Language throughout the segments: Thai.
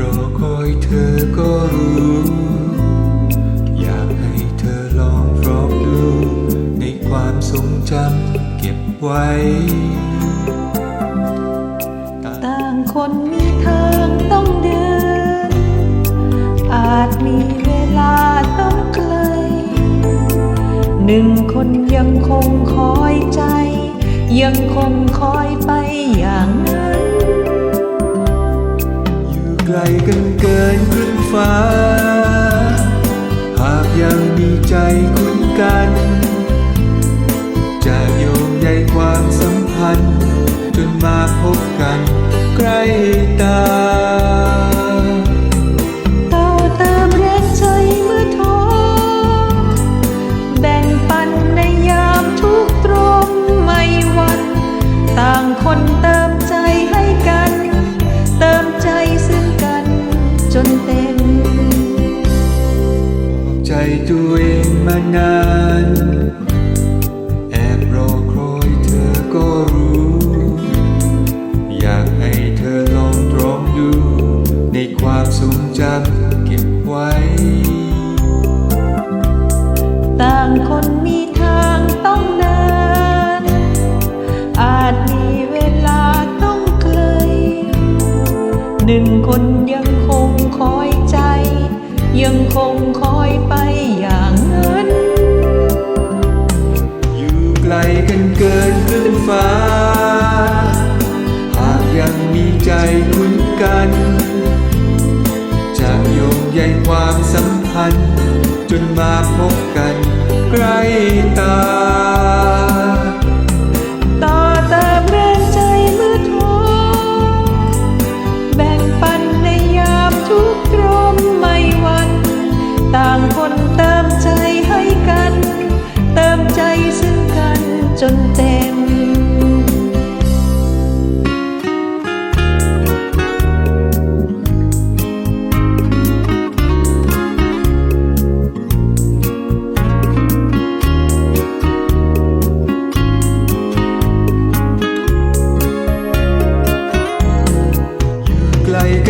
รอคอยเธอก็รู้ อยากให้เธอลองพร้อมดู ในความทรงจำเก็บไว้ ต่างคนมีทางต้องเดิน อาจมีเวลาต้องไกล หนึ่งคนยังคงคอยใจ ยังคงคอยไปอย่างนั้น ไกลกันเกินครึ่งฟ้า หากยังมีใจคุ้นกัน ในความทรงจำเก็บไว้ ต่างคนมีทางต้องเดิน อาจมีเวลาต้องไกล หนึ่งคนยังคงคอยใจ ยังคงคอย นมาพบกันใกล้ตา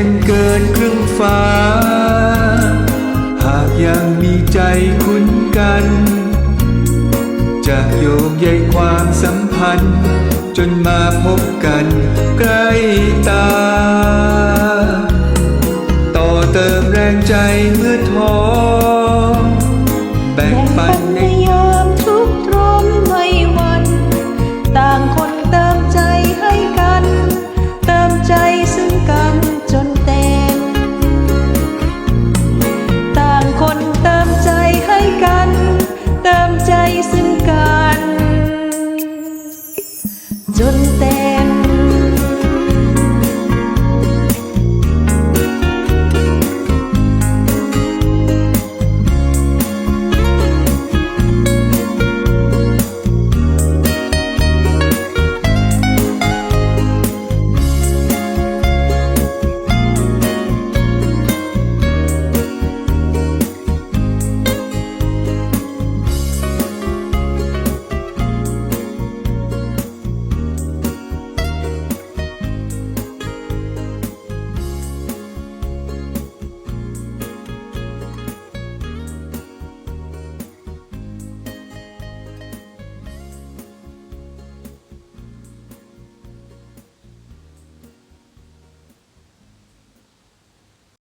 กันเกินครึ่งฟ้า หากยังมีใจคุ้นกัน จะโยงใยความสัมพันธ์ จนมาพบกันใกล้ตา ต่อเติมแรงใจเมื่อท้อแบ่ง